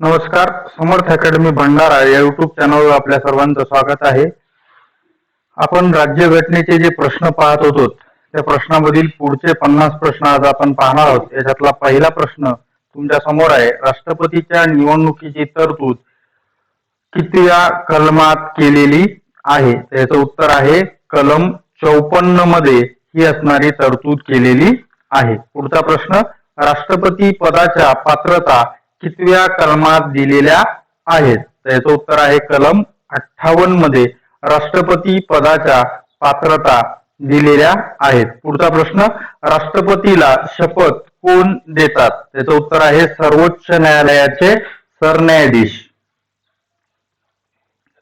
नमस्कार समर्थ अकॅडमी भंडारा या युट्यूब चॅनलवर आपल्या सर्वांचं स्वागत आहे. आपण राज्यघटनेचे जे प्रश्न पाहत होतो त्या प्रश्नामधील पुढचे पन्नास प्रश्न आज आपण पाहणार आहोत. याच्यातला पहिला प्रश्न तुमच्यासमोर आहे. राष्ट्रपतीच्या निवडणुकीची तरतूद कितव्या कलमात केलेली आहे? त्याचं उत्तर आहे कलम चौपन्नमध्ये ही असणारी तरतूद केलेली आहे. पुढचा प्रश्न राष्ट्रपती पदाच्या पात्रता कितव्या कलमात दिलेल्या आहेत? त्याचं उत्तर आहे कलम अठ्ठावन्नमध्ये. राष्ट्रपती पदाच्या पात्रता दिलेल्या आहेत. पुढचा प्रश्न राष्ट्रपतीला शपथ कोण देतात? त्याचं उत्तर आहे सर्वोच्च न्यायालयाचे सरन्यायाधीश.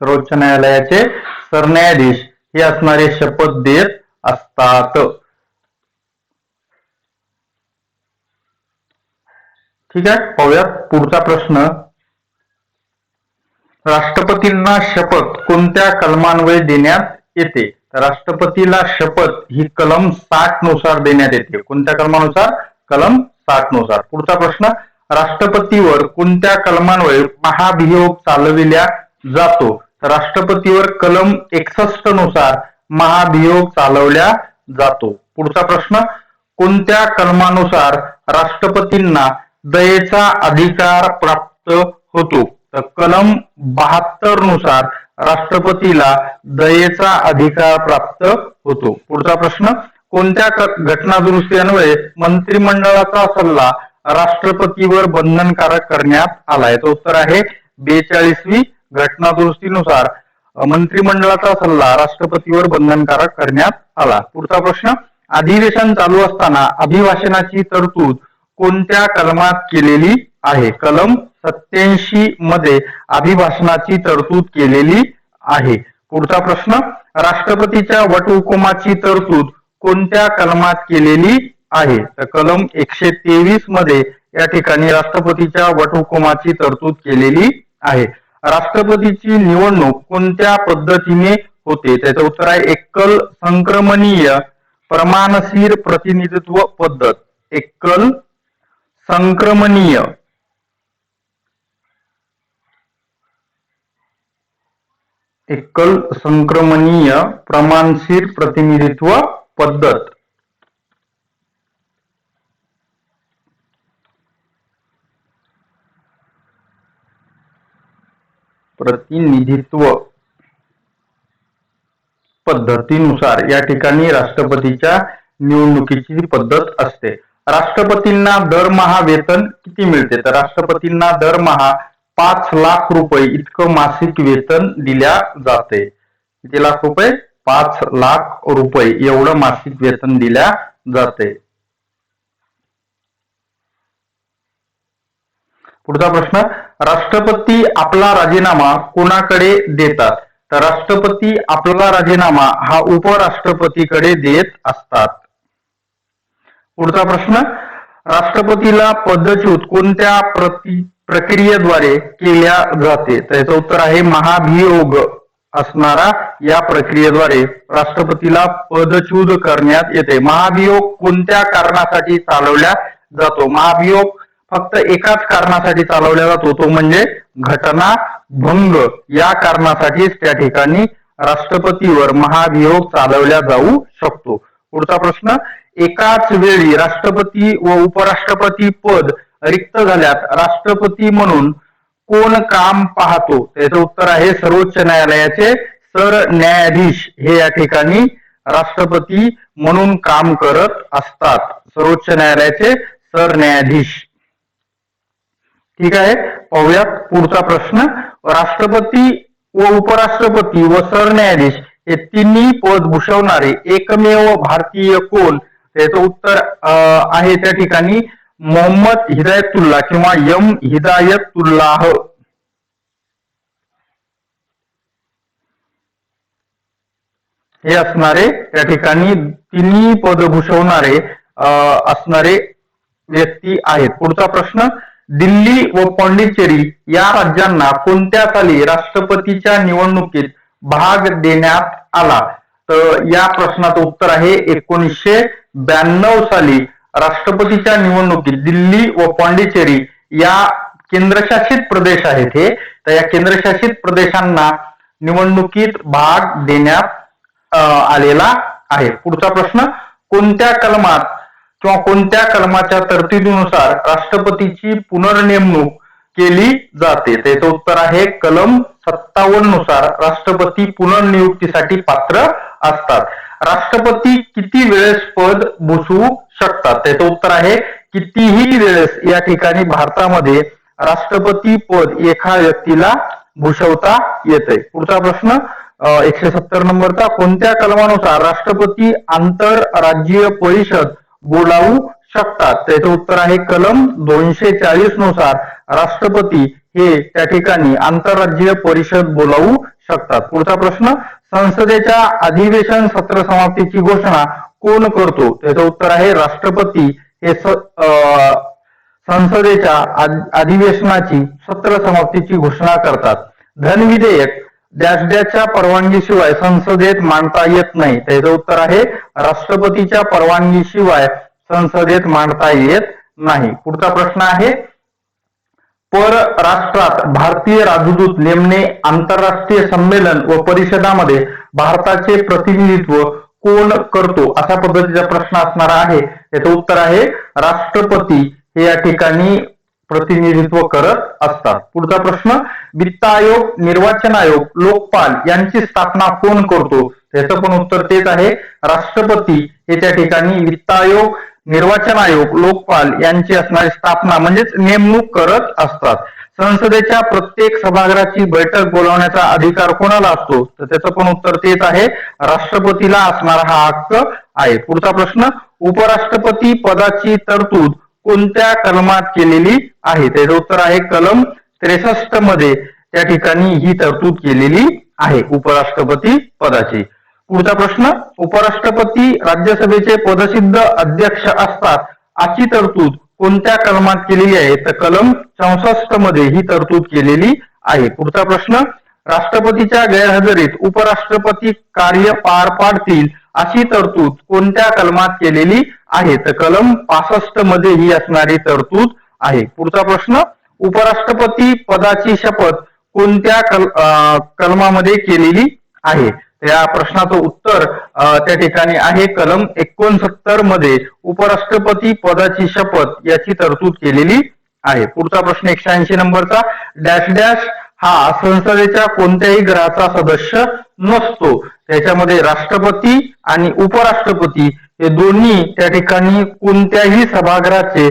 सर्वोच्च न्यायालयाचे सरन्यायाधीश हे असणारे शपथ देत असतात. ठीक आहे पाहूयात पुढचा प्रश्न. राष्ट्रपतींना शपथ कोणत्या कलमान्वये देण्यात येते? राष्ट्रपतीला शपथ ही कलम साठनुसार देण्यात येते. कोणत्या कलमानुसार? कलम साठनुसार. पुढचा प्रश्न राष्ट्रपतीवर कोणत्या कलमान्वये महाभियोग चालविल्या जातो? तर राष्ट्रपतीवर कलम एकसष्टनुसार महाभियोग चालवल्या जातो. पुढचा प्रश्न कोणत्या कलमानुसार राष्ट्रपतींना दयेचा अधिकार प्राप्त होतो. तर कलम बहात्तरनुसार राष्ट्रपतीला दयेचा अधिकार प्राप्त होतो. पुढचा प्रश्न कोणत्या घटना दुरुस्ती मंत्रिमंडळाचा सल्ला राष्ट्रपतीवर बंधनकारक करण्यात आला याचं उत्तर आहे बेचाळीसवी घटना दुरुस्तीनुसार मंत्रिमंडळाचा सल्ला राष्ट्रपतीवर बंधनकारक करण्यात आला. पुढचा प्रश्न अधिवेशन चालू असताना अभिभाषणाची तरतूद कोणत्या कलमात केलेली आहे? कलम सत्याऐंशी मध्ये अभिभाषणाची तरतूद केलेली आहे. पुढचा प्रश्न राष्ट्रपतीच्या वटहुकुमाची तरतूद कोणत्या कलमात केलेली आहे? तर कलम एकशे तेवीसमध्ये या ठिकाणी राष्ट्रपतीच्या वटहुकुमाची तरतूद केलेली आहे. राष्ट्रपतीची निवडणूक कोणत्या पद्धतीने होते? त्याचं उत्तर आहे एकल संक्रमणीय प्रमाणशीर प्रतिनिधित्व पद्धत. एकल संक्रमणीय. एकल संक्रमणीय प्रमाणशीर प्रतिनिधित्व पद्धत. प्रतिनिधित्व पद्धतीनुसार या ठिकाणी राष्ट्रपतीच्या निवडणुकीची पद्धत असते. राष्ट्रपतींना दरमहा वेतन किती मिळते? तर राष्ट्रपतींना दरमहा पाच लाख रुपये इतकं मासिक वेतन दिल्या जाते. किती लाख रुपये? पाच लाख रुपये एवढं मासिक वेतन दिल्या जाते. पुढचा प्रश्न राष्ट्रपती आपला राजीनामा कोणाकडे देतात? तर राष्ट्रपती आपला राजीनामा हा उपराष्ट्रपतीकडे देत असतात. पुढचा प्रश्न राष्ट्रपतीला पदच्युत कोणत्या प्रक्रियेद्वारे केल्या जाते? तर याचं उत्तर आहे महाभियोग असणारा या प्रक्रियेद्वारे राष्ट्रपतीला पदच्युत करण्यात येते. महाभियोग कोणत्या कारणासाठी चालवल्या जातो? महाभियोग फक्त एकाच कारणासाठी चालवला जातो. तो म्हणजे घटना भंग या कारणासाठीच त्या ठिकाणी राष्ट्रपतीवर महाभियोग चालवला जाऊ शकतो. पुढचा प्रश्न एकाच वेळी राष्ट्रपती व उपराष्ट्रपती पद रिक्त झाल्यात राष्ट्रपती म्हणून कोण काम पाहतो? त्याचं उत्तर आहे सर्वोच्च न्यायालयाचे सरन्यायाधीश हे या ठिकाणी राष्ट्रपती म्हणून काम करत असतात. सर्वोच्च न्यायालयाचे सरन्यायाधीश ठीक आहे पाहूयात पुढचा प्रश्न. राष्ट्रपती व उपराष्ट्रपती व सरन्यायाधीश हे तिन्ही पद भूषवणारे एकमेव भारतीय कोण त्याचं उत्तर अं, आहे त्या ठिकाणी मोहम्मद हिदायतुल्ला किंवा यम हिदायतुल्लाह. हे असणारे त्या ठिकाणी तिन्ही पद भूषवणारे अं, असणारे व्यक्ती आहेत. पुढचा प्रश्न दिल्ली व पॉंडिचेरी या राज्यांना कोणत्या साली राष्ट्रपतीच्या निवडणुकीत भाग देण्यात आला. तर या प्रश्नाचं उत्तर आहे एकोणीसशे ब्याण्णव साली राष्ट्रपतीच्या निवडणुकीत दिल्ली व पॉंडिचेरी या केंद्रशासित प्रदेश आहेत हे. तर या केंद्रशासित प्रदेशांना निवडणुकीत भाग देण्यात आलेला आहे. पुढचा प्रश्न कोणत्या कलमात किंवा कोणत्या कलमाच्या तरतुदीनुसार राष्ट्रपतीची पुनर्नेमणूक केली जाते? त्याचं उत्तर आहे कलम सत्तावन्ननुसार राष्ट्रपती पुनर्नियुक्तीसाठी पात्र असतात. राष्ट्रपती किती वेळेस पद भुसवू शकतात? त्याचं उत्तर आहे कितीही वेळेस या ठिकाणी भारतामध्ये राष्ट्रपती पद एका व्यक्तीला भूषवता येते पुढचा प्रश्न एकशे सत्तर नंबरचा कोणत्या कलमानुसार राष्ट्रपती आंतरराज्यीय परिषद बोलावू शकतात? त्याचं उत्तर आहे कलम दोनशे चाळीसनुसार राष्ट्रपती हे त्या ठिकाणी आंतरराज्यीय परिषद बोलावू शकतात. पुढचा प्रश्न संसदेच्या अधिवेशन सत्र समाप्तीची घोषणा कोण करतो? त्याचं उत्तर आहे राष्ट्रपती. हे अं, संसदेच्या अधिवेशनाची सत्र समाप्तीची घोषणा करतात. धन विधेयक डॅश परवानगीशिवाय संसदेत मांडता येत नाही. त्याचं उत्तर आहे राष्ट्रपतीच्या परवानगीशिवाय संसदेत मांडता येत नाही. पुढचा प्रश्न आहे परराष्ट्रात भारतीय राजदूत नेमणे आंतरराष्ट्रीय संमेलन व परिषदामध्ये भारताचे प्रतिनिधित्व कोण करतो अशा पद्धतीचा प्रश्न असणार आहे. याचं उत्तर आहे राष्ट्रपती हे या ठिकाणी प्रतिनिधित्व करत असतात. पुढचा प्रश्न वित्त आयोग निर्वाचन आयोग लोकपाल यांची स्थापना कोण करतो? याचं पण उत्तर तेच आहे. राष्ट्रपती हे त्या ठिकाणी वित्त आयोग निर्वाचन आयोग लोकपाल यांची असणारी स्थापना म्हणजेच नेमणूक करत असतात. संसदेच्या प्रत्येक सभागृहाची बैठक बोलावण्याचा अधिकार कोणाला असतो? तर त्याचं पण उत्तर तेच आहे. राष्ट्रपतीला असणारा हा हक्क आहे. पुढचा प्रश्न उपराष्ट्रपती पदाची तरतूद कोणत्या कलमात केलेली आहे? त्याचं उत्तर आहे कलम त्रेसष्टमध्ये त्या ठिकाणी ही तरतूद केलेली आहे उपराष्ट्रपती पदाची. पुढचा प्रश्न उपराष्ट्रपती राज्यसभेचे पदसिद्ध अध्यक्ष असतात अशी तरतूद कोणत्या कलमात केलेली आहे? तर कलम चौसष्टमध्ये ही तरतूद केलेली आहे. पुढचा प्रश्न राष्ट्रपतीच्या गैरहजेरीत उपराष्ट्रपती कार्य पार पाडतील अशी तरतूद कोणत्या कलमात केलेली आहे? तर कलम पासष्टमध्ये ही असणारी तरतूद आहे. पुढचा प्रश्न उपराष्ट्रपती पदाची शपथ कोणत्या कल अं, कलमामध्ये केलेली आहे? या प्रश्नाचं उत्तर त्या ठिकाणी आहे. कलम एकोणसत्तरमध्ये उपराष्ट्रपती पदाची शपथ याची तरतूद केलेली आहे. पुढचा प्रश्न एकशे ऐंशी नंबरचा. डॅश डॅश हा संसदेच्या कोणत्याही ग्रहाचा सदस्य नसतो. त्याच्यामध्ये राष्ट्रपती आणि उपराष्ट्रपती हे दोन्ही त्या ठिकाणी कोणत्याही सभागृहाचे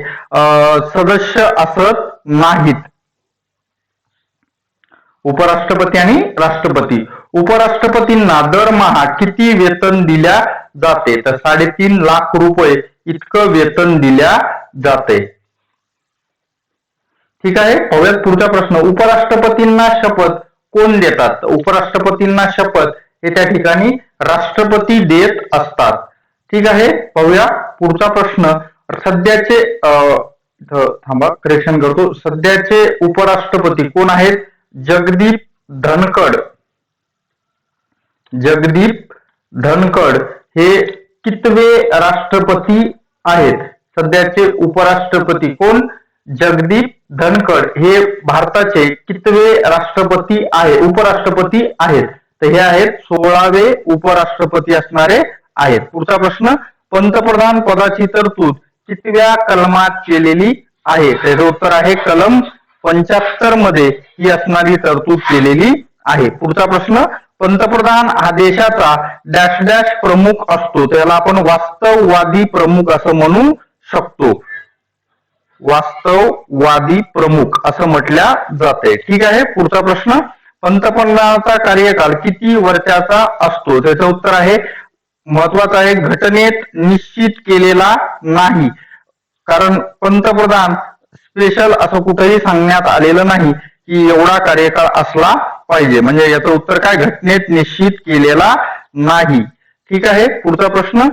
सदस्य असत नाहीत. उपराष्ट्रपती आणि राष्ट्रपती. उपराष्ट्रपतींना दरमहा किती वेतन दिल्या जाते? तर साडेतीन लाख रुपये इतकं वेतन दिल्या जाते. ठीक आहे? हव्यात पुढचा प्रश्न. उपराष्ट्रपतींना शपथ कोण देतात? उपराष्ट्रपतींना शपथ हे त्या ठिकाणी राष्ट्रपती देत असतात. ठीक आहे? पाहूया पुढचा प्रश्न. सध्याचे थांबा करेक्शन करतो. सध्याचे उपराष्ट्रपती कोण आहेत? जगदीप धनखड. जगदीप धनखड हे कितवे राष्ट्रपती आहेत? सध्याचे उपराष्ट्रपती कोण? जगदीप धनखड हे भारताचे कितवे राष्ट्रपती आहे उपराष्ट्रपती आहेत? तर हे आहेत सोळावे उपराष्ट्रपती असणारे आहेत. पुढचा प्रश्न पंतप्रधान पदाची तरतूद कितव्या कलमात केलेली आहे? त्याचं उत्तर आहे कलम पंच्याहत्तरमध्ये ही असणारी तरतूद केलेली आहे. पुढचा प्रश्न पंतप्रधान हा देशाचा डॅश डॅश प्रमुख असतो. त्याला आपण वास्तववादी प्रमुख असं म्हणू शकतो. वास्तववादी प्रमुख असं म्हटल्या जाते. ठीक आहे पुढचा प्रश्न. पंतप्रधानाचा कार्यकाल किती वर्षाचा असतो? त्याचं उत्तर आहे महत्वाचं आहे घटनेत निश्चित केलेला नाही. कारण पंतप्रधान स्पेशल असं कुठेही सांगण्यात आलेलं नाही. की एवढा कार्यकाळ असला पाहिजे. म्हणजे याचं उत्तर काय? घटनेत निश्चित केलेला नाही. ठीक आहे? पुढचा प्रश्न.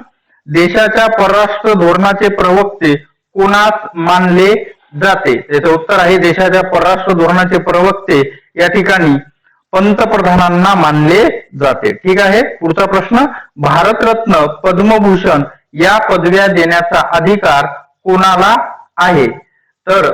देशाच्या परराष्ट्र धोरणाचे प्रवक्ते कोणास मानले जाते? याचं उत्तर आहे देशाच्या परराष्ट्र धोरणाचे प्रवक्ते या ठिकाणी पंतप्रधानांना मानले जाते. ठीक आहे? पुढचा प्रश्न. भारतरत्न पद्मभूषण या पदव्या देण्याचा अधिकार कोणाला आहे? तर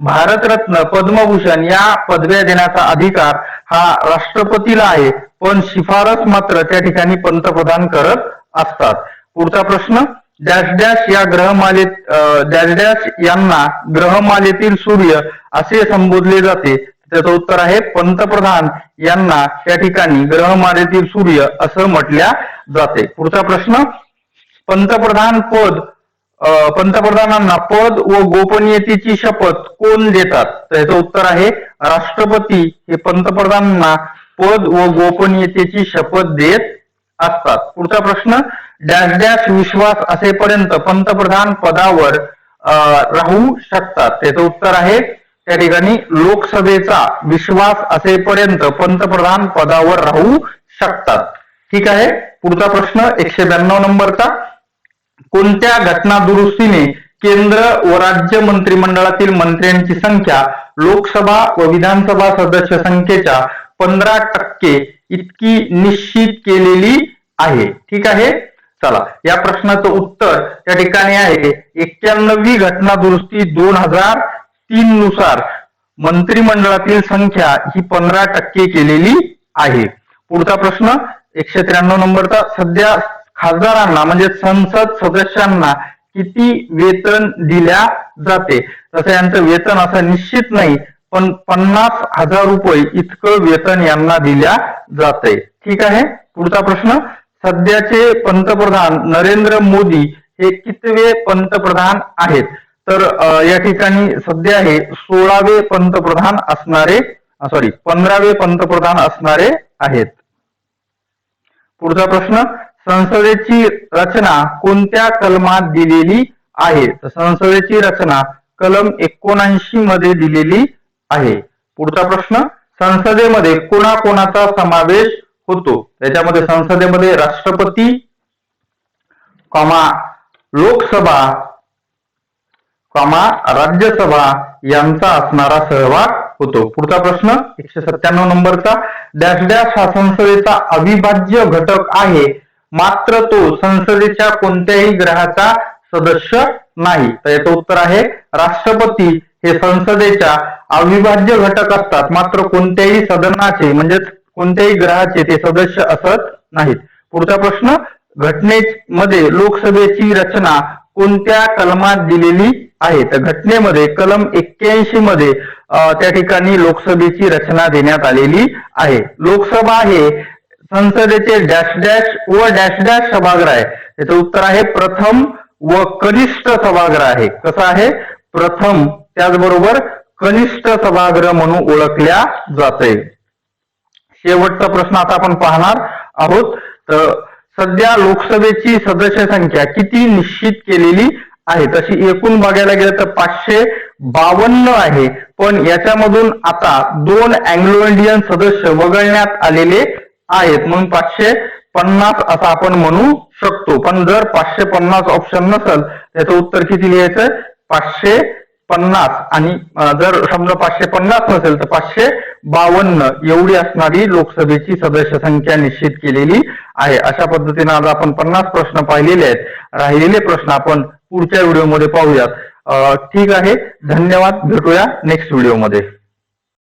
भारतरत्न पद्मभूषण या पदव्या देण्याचा अधिकार हा राष्ट्रपतीला आहे. पण शिफारस मात्र त्या ठिकाणी पंतप्रधान करत असतात. पुढचा प्रश्न डॅश डॅश या ग्रहमालेत डॅश डॅश यांना ग्रहमालेतील सूर्य असे संबोधले जाते. त्याचं उत्तर आहे पंतप्रधान यांना त्या ठिकाणी ग्रहमालेतील सूर्य असं म्हटल्या जाते. पुढचा प्रश्न पंतप्रधान पद पंतप्रधानांना पद व गोपनीयतेची शपथ कोण देतात? तर याचं उत्तर आहे राष्ट्रपती हे पंतप्रधानांना पद व गोपनीयतेची शपथ देत असतात. पुढचा प्रश्न डॅश डॅश विश्वास असेपर्यंत पंतप्रधान पदावर अं, राहू शकतात. त्याचं उत्तर आहे त्या ठिकाणी लोकसभेचा विश्वास असेपर्यंत पंतप्रधान पदावर राहू शकतात. ठीक आहे? पुढचा प्रश्न एकशे ब्याण्णव नंबरचा. कोणत्या घटना दुरुस्तीने केंद्र व राज्य मंत्रिमंडळातील मंत्र्यांची संख्या लोकसभा व विधानसभा सदस्य संख्येच्या पंधरा टक्के इतकी निश्चित केलेली आहे? ठीक आहे? चला या प्रश्नाचं उत्तर त्या ठिकाणी आहे. एक्क्याण्णवी घटना दुरुस्ती दोन हजार तीन नुसार मंत्रिमंडळातील संख्या ही पंधरा टक्के केलेली आहे. पुढचा प्रश्न एकशे त्र्याण्णव नंबरचा. सध्या खासदारांना म्हणजे संसद सदस्यांना किती वेतन दिल्या जाते? तसं यांचं वेतन असं निश्चित नाही पण पन्नास हजार रुपये इतकं वेतन यांना दिल्या जाते. ठीक आहे? पुढचा प्रश्न. सध्याचे पंतप्रधान नरेंद्र मोदी हे कितवे पंतप्रधान आहेत? तर या ठिकाणी सध्या हे सोळावे पंतप्रधान असणारे सॉरी पंधरावे पंतप्रधान असणारे आहेत. पुढचा प्रश्न. संसदेची रचना कोणत्या कलमात दिलेली आहे? तर संसदेची रचना कलम एकोणऐंशी मध्ये दिलेली आहे. पुढचा प्रश्न संसदेमध्ये कोणाकोणाचा समावेश होतो? त्याच्यामध्ये संसदेमध्ये राष्ट्रपती कॉमा लोकसभा कॉमा राज्यसभा यांचा असणारा सहभाग होतो. पुढचा प्रश्न एकशे सत्त्याण्णव नंबरचा. डॅश डॅश हा संसदेचा अविभाज्य घटक आहे. मात्र तो संसदेच्या कोणत्याही ग्रहाचा सदस्य नाही. तर याचं उत्तर आहे राष्ट्रपती हे संसदेच्या अविभाज्य घटक असतात. मात्र कोणत्याही सदनाचे म्हणजेच कोणत्याही ग्रहाचे ते सदस्य असत नाहीत. पुढचा प्रश्न घटनेमध्ये लोकसभेची रचना कोणत्या कलमात दिलेली आहे? तर घटनेमध्ये कलम एक्क्याऐंशी मध्ये त्या ठिकाणी लोकसभेची रचना देण्यात आलेली आहे. लोकसभा हे संसदेचे डॅश डॅश व डॅश डॅश सभागृह आहे. याचं उत्तर आहे प्रथम व कनिष्ठ सभागृह आहे. कसं आहे? प्रथम त्याचबरोबर कनिष्ठ सभागृह म्हणून ओळखल्या जाते. शेवटचा प्रश्न आता आपण पाहणार आहोत. तर सध्या लोकसभेची सदस्य संख्या किती निश्चित केलेली आहे? तशी एकूण बघायला गेलं तर पाचशे बावन्न आहे. पण याच्यामधून आता दोन अँग्लो इंडियन सदस्य वगळण्यात आलेले आहेत. म्हणून पाचशे पन्नास असं आपण म्हणू शकतो. पण जर पाचशे पन्नास ऑप्शन नसेल त्याचं उत्तर किती लिहायचं? पाचशे पन्नास. आणि जर समजा पाचशे पन्नास नसेल तर पाचशे बावन्न एवढी असणारी लोकसभेची सदस्य संख्या निश्चित केलेली आहे. अशा पद्धतीने आज आपण पन्नास प्रश्न पाहिलेले आहेत. राहिलेले प्रश्न आपण पुढच्या व्हिडिओमध्ये पाहूयात. ठीक आहे. धन्यवाद. भेटूया नेक्स्ट व्हिडिओमध्ये